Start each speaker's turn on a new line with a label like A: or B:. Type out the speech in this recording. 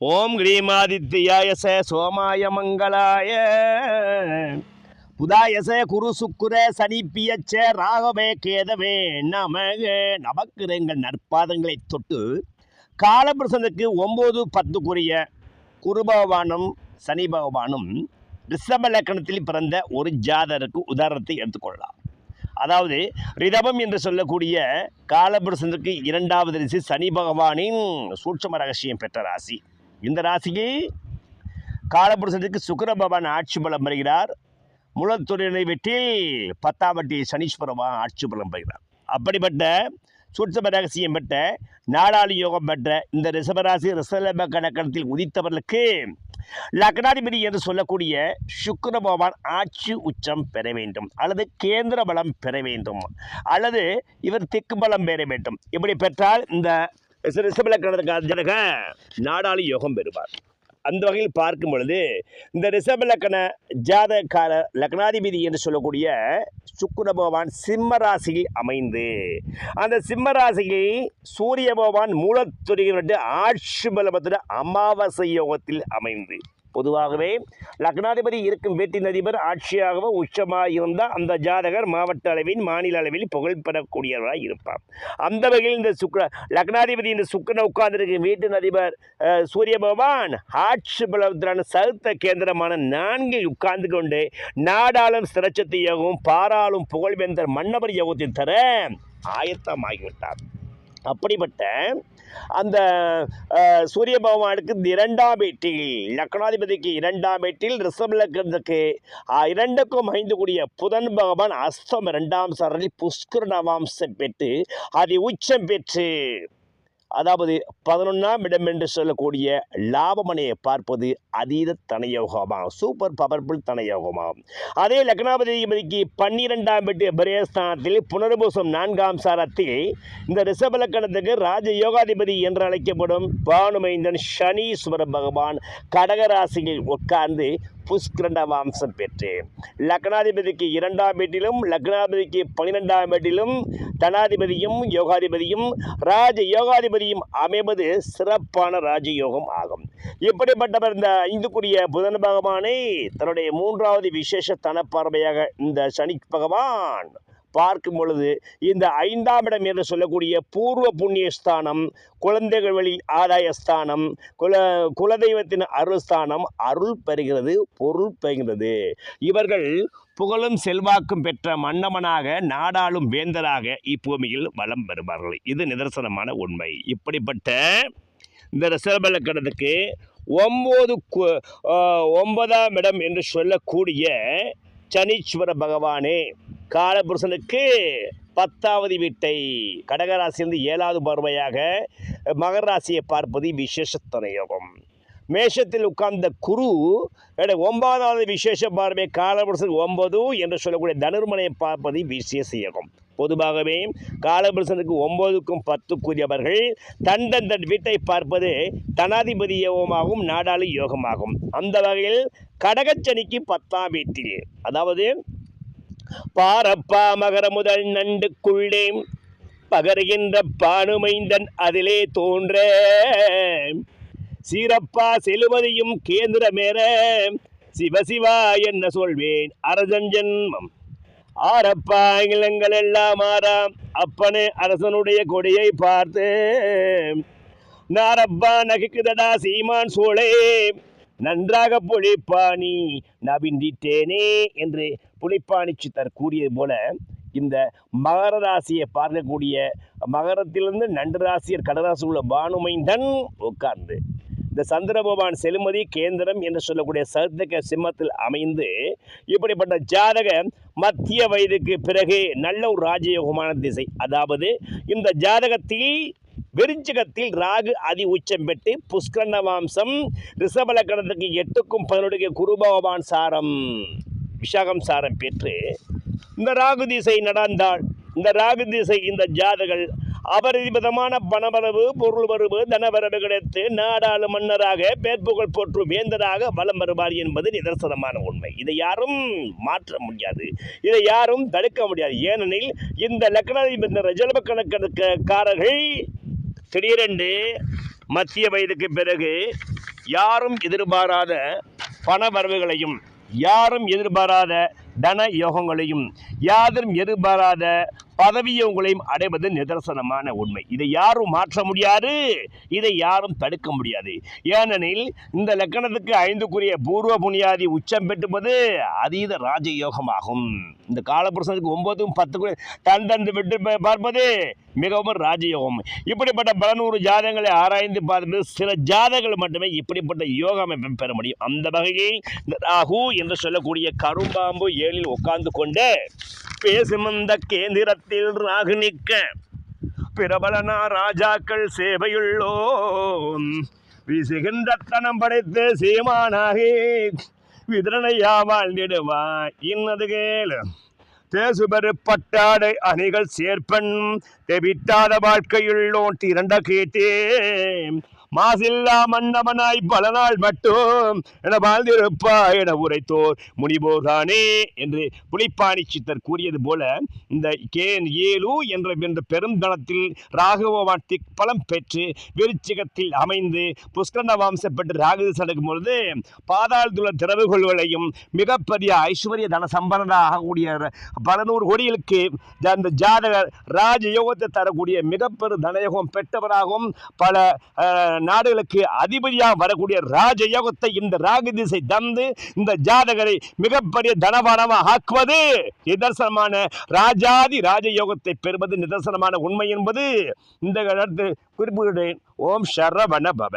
A: ஓம் கிரீமாதித்யாய சோமாய மங்களாய. புதாயச குரு சுக்குர சனிப்பியச்ச ராகவே கேதவே நமக. நமக்குறங்கள் நற்பாதங்களை தொட்டு காலபிரசனுக்கு ஒம்பது பத்துக்குரிய குரு பகவானும் சனி பகவானும் ரிஷப லக்கணத்தில் பிறந்த ஒரு ஜாதருக்கு உதாரணத்தை எடுத்துக்கொள்ளலாம் அதாவது ரிதபம் என்று சொல்லக்கூடிய காலபுருஷனுக்கு இரண்டாவது ரிஷி சனி பகவானின் சூட்சம ரகசியம் பெற்ற ராசி. இந்த ராசிக்கு காலபுருஷனுக்கு சுக்கர பகவான் ஆட்சி பலம் பெறுகிறார். முளத்துறையினை வெற்றில் பத்தாம் வட்டி சனீஸ்வரமாக ஆட்சி பலம் பெறுகிறார். அப்படிப்பட்ட சூட்சம ரகசியம் பெற்ற நாடாளி யோகம் பெற்ற இந்த ரிஷபராசி ரிஷப கணக்கணத்தில் உதித்தவர்களுக்கு லக்னாதிபதி என்று சொல்லக்கூடிய சுக்கர பகவான் ஆட்சி உச்சம் பெற வேண்டும். அல்லது கேந்திர பலம் பெற வேண்டும். அல்லது இவர் திக்கு பலம் பெற வேண்டும். இப்படி பெற்றால் இந்த ரிஷபலக்கணத்துக்கு ஜனக நாடாளி யோகம் பெறுவார். அந்த வகையில் பார்க்கும் பொழுது இந்த ரிஷப லக்கண ஜாதகார லக்னாதிபதி என்று சொல்லக்கூடிய சுக்குர பகவான் சிம்ம ராசியில் அமைந்து அந்த சிம்ம ராசியை சூரிய பகவான் மூலத்துறையினுடைய ஆட்சி பலபத்துடைய அமாவாசை யோகத்தில் அமைந்து பொதுவாகவே லக்னாதிபதி இருக்கும் வீட்டின் அதிபர் ஆட்சியாகவும் உச்சமாக இருந்தால் அந்த ஜாதகர் மாவட்ட அளவில் மாநில அளவில் புகழ் பெறக்கூடியவராக இருப்பார். அந்த வகையில் இந்த சுக்ர லக்னாதிபதி இந்த சுக்கரனை உட்கார்ந்திருக்கும் வீட்டின் அதிபர் சூரிய பகவான் ஆட்சி பலத்திலான சருத்த கேந்திரமான நான்கில் உட்கார்ந்து கொண்டு நாடாளும் சிரச்சத்தை யோகம் பாராளும் புகழ்வேந்தர் மன்னபர் யோகத்தை தர ஆயத்தமாகிவிட்டார். அப்படிப்பட்ட அந்த சூரிய பகவானுக்கு இரண்டாம் வீட்டில் லக்னாதிபதிக்கு இரண்டாம் வீட்டில் ரிஷப லக்னத்துக்கு இரண்டுக்கும் ஐந்து கூடிய புதன் பகவான் அஸ்தம் இரண்டாம் சரணில் புஷ்கர நவாம்சம் பெற்று அதை உச்சம் பெற்று அதாவது பதினொன்றாம் இடம் என்று சொல்லக்கூடிய லாபமனையை பார்ப்பது அதீத தனயோகமாகும். Super powerful தனயோகமாகும். அதே லக்னாபதிபதிக்கு பன்னிரெண்டாம் வீட்டு பிரயஸ்தானத்தில் புனர்பூசம் நான்காம் சாரத்தில் இந்த ரிஷப லக்கணத்துக்கு ராஜ யோகாதிபதி என்று அழைக்கப்படும் பானுமைந்தன் சனீஸ்வர பகவான் கடகராசியில் உட்கார்ந்து புஷ்கரண்ட வம்சம் பெற்று லக்னாதிபதிக்கு இரண்டாம் வீட்டிலும் லக்னாதிபதிக்கு பன்னிரெண்டாம் வீட்டிலும் தனாதிபதியும் யோகாதிபதியும் ராஜ யோகாதிபதியும் அமைவது சிறப்பான ராஜயோகம் ஆகும். இப்படிப்பட்டவர் இந்த ஐந்துக்குரிய புதன் பகவானை தன்னுடைய மூன்றாவது விசேஷ தன பார்வையாக இந்த சனி பகவான் பார்க்கும் பொழுது இந்த ஐந்தாம் இடம் என்று சொல்லக்கூடிய பூர்வ புண்ணிய ஸ்தானம் குழந்தைகள் வழி ஆதாய ஸ்தானம் குல குலதெய்வத்தின் அருள் ஸ்தானம் அருள் பெறுகிறது பொருள் பெறுகிறது. இவர்கள் புகழும் செல்வாக்கும் பெற்ற மன்னமனாக நாடாளும் வேந்தராக இப்பூமியில் வலம் பெறுவார்கள் இது நிதர்சனமான உண்மை. இப்படிப்பட்ட இந்த ரிசர்வலக்கணத்துக்கு ஒம்பது ஒன்பதாம் இடம் என்று சொல்லக்கூடிய சனீஸ்வர பகவானே காலபுருஷனுக்கு பத்தாவது வீட்டை கடகராசியிலிருந்து ஏழாவது பார்வையாக மகர ராசியை பார்ப்பது விசேஷத்தன யோகம் மேஷத்தில் உட்கார்ந்த குரு ஒன்பதாவது விசேஷ பார்வை காலபுருஷன் ஒன்பது என்று சொல்லக்கூடிய தனுர்மனையை பார்ப்பது விசேஷ யோகம். பொதுவாகவே காலபுருஷனுக்கு ஒன்பதுக்கும் பத்துக்குரியவர்கள் தன் தன் தன் வீட்டை பார்ப்பது தனாதிபதி யோகமாகும் நாடாளி யோகமாகும். அந்த வகையில் கடகச்சனிக்கு பத்தாம் வீட்டில் அதாவது பாரப்பா மகர முதல் நண்டுக்குள்ளே பகருகின்ற பானுமைந்தன் அதிலே தோன்ற. சீரப்பா செலுமதியும் கேந்திரமேற சிவசிவா என்ன சொல்வேன் அரசன் ஜென்மம். ஆரப்பா இளங்கள் எல்லாம் ஆறாம் அப்பனே அரசனுடைய கொடியை பார்த்து நாரப்பா நகைக்குதடா சீமான் சோழே நன்றாக புழைப்பாணி நபிந்திட்டேனே என்று புழைப்பாணி சித்தர் கூறியது போல இந்த மகர ராசியை பார்க்கக்கூடிய மகரத்திலிருந்து நண்டு ராசியர் கடராசி உள்ள பானுமைந்தன் உட்கார்ந்து இந்த சந்திர பகவான் செலுமதி கேந்திரம் என்று சொல்லக்கூடிய சதுக்க சிம்மத்தில் அமைந்து இப்படிப்பட்ட ஜாதக மத்திய வயதுக்கு பிறகு நல்ல ஒரு ராஜயோகமான திசை. அதாவது இந்த ஜாதகத்தில் விருச்சிகத்தில் ராகு அதி உச்சம் பெற்று புஷ்கரண மாம்சம் ரிஷபலக்கணத்துக்கு எட்டுக்கும் பதினொடுக்கு குருபகவான் சாரம். விஷாகம் சாரம் பெற்று இந்த ராகு திசை நடந்தாள் இந்த ராகு திசை இந்த ஜாதகள் அபரிமிதமான பணவரவு பொருள் வரவு தனவரவு கிடைத்து நாடாளு மன்னராக பேர்புகழ் போற்று வேந்தராக வலம் வருவார் என்பது நிதர்சனமான உண்மை. இதை யாரும் மாற்ற முடியாது. இதை யாரும் தடுக்க முடியாது. ஏனெனில் இந்த லக்னாதிபதி இந்த ரஜலப கணக்கணக்காரர்கள் திடீரென்று மத்திய வயதுக்கு பிறகு யாரும் எதிர்பாராத பண வரவுகளையும் யாரும் எதிர்பாராத தன யோகங்களையும் யாரும் எதிர்பாராத பதவியோகங்களையும் அடைவது நிதர்சனமான உண்மை. இதை யாரும் மாற்ற முடியாது இதை யாரும் தடுக்க முடியாது. ஏனெனில் இந்த லக்கணத்துக்கு ஐந்துக்குரிய பூர்வ புனியாதி உச்சம் பெற்றுவது அதீத ராஜயோகமாகும். இந்த காலபுருஷனுக்கு ஒன்பதும் பத்துக்குரிய தன் தந்து விட்டு பார்ப்பது மிகவும் ராஜயோகம். இப்படிப்பட்ட பலநூறு ஜாதகங்களை ஆராய்ந்து பார்த்து சில ஜாதகங்கள் மட்டுமே இப்படிப்பட்ட யோக அமைப்பை பெற முடியும். அந்த வகையில் ராகு என்று சொல்லக்கூடிய கரும்பாம்பு ஏழில் உட்கார்ந்து கொண்டு பேசுமந்த கேந்திரத்தில் ராகு நிற்க பிரபலனா ராஜாக்கள் சேவையுள்ளோம். விசுகின்ற தனம் படைத்து சீமானாகி விதரணையா வாழ்ந்திடுவாய். இன்னது கேளு. தேசுபெரு பட்டாடை அணிகள் சேர்ப்பன் தெவிட்டாத வாழ்க்கையுள்ளோன் திரண்ட கேட்டே. மாசில்லா மன்னவனாய் பல நாள் மட்டும் என வாழ்ந்திருப்பா என உரைத்தோர் முனிபோர்தானே என்று புலிப்பாணி சித்தர் கூறியது போல இந்த கேன் ஏலு என்ற என்ற ராகவ வாட்டி பலம் பெற்று விருச்சிகத்தில் அமைந்து புஷ்கரண வம்சம் பெற்று ராகுதி சடக்கும் பொழுது பாதாளத்துள்ள திறவுகொள்களையும் மிகப்பெரிய ஐஸ்வர்ய தன சம்பந்தனாக ஆகக்கூடிய பல நூறு கோடிகளுக்கு அந்த ஜாதகர் ராஜயோகத்தை தரக்கூடிய மிகப்பெரு தனயோகம் பெற்றவராகவும் பல நாடுகளுக்கு அதிபதியாக வரக்கூடிய ராஜயோகத்தை இந்த ராகு திசை தந்து இந்த ஜாதகரை மிகப்பெரிய தனபானமாக ஆக்குவது நிதர்சனமான ராஜாதி ராஜயோகத்தை பெறுவது நிதர்சனமான உண்மை என்பது இந்த குறிப்பிடுகிறேன் ஓம் சரவண பவ.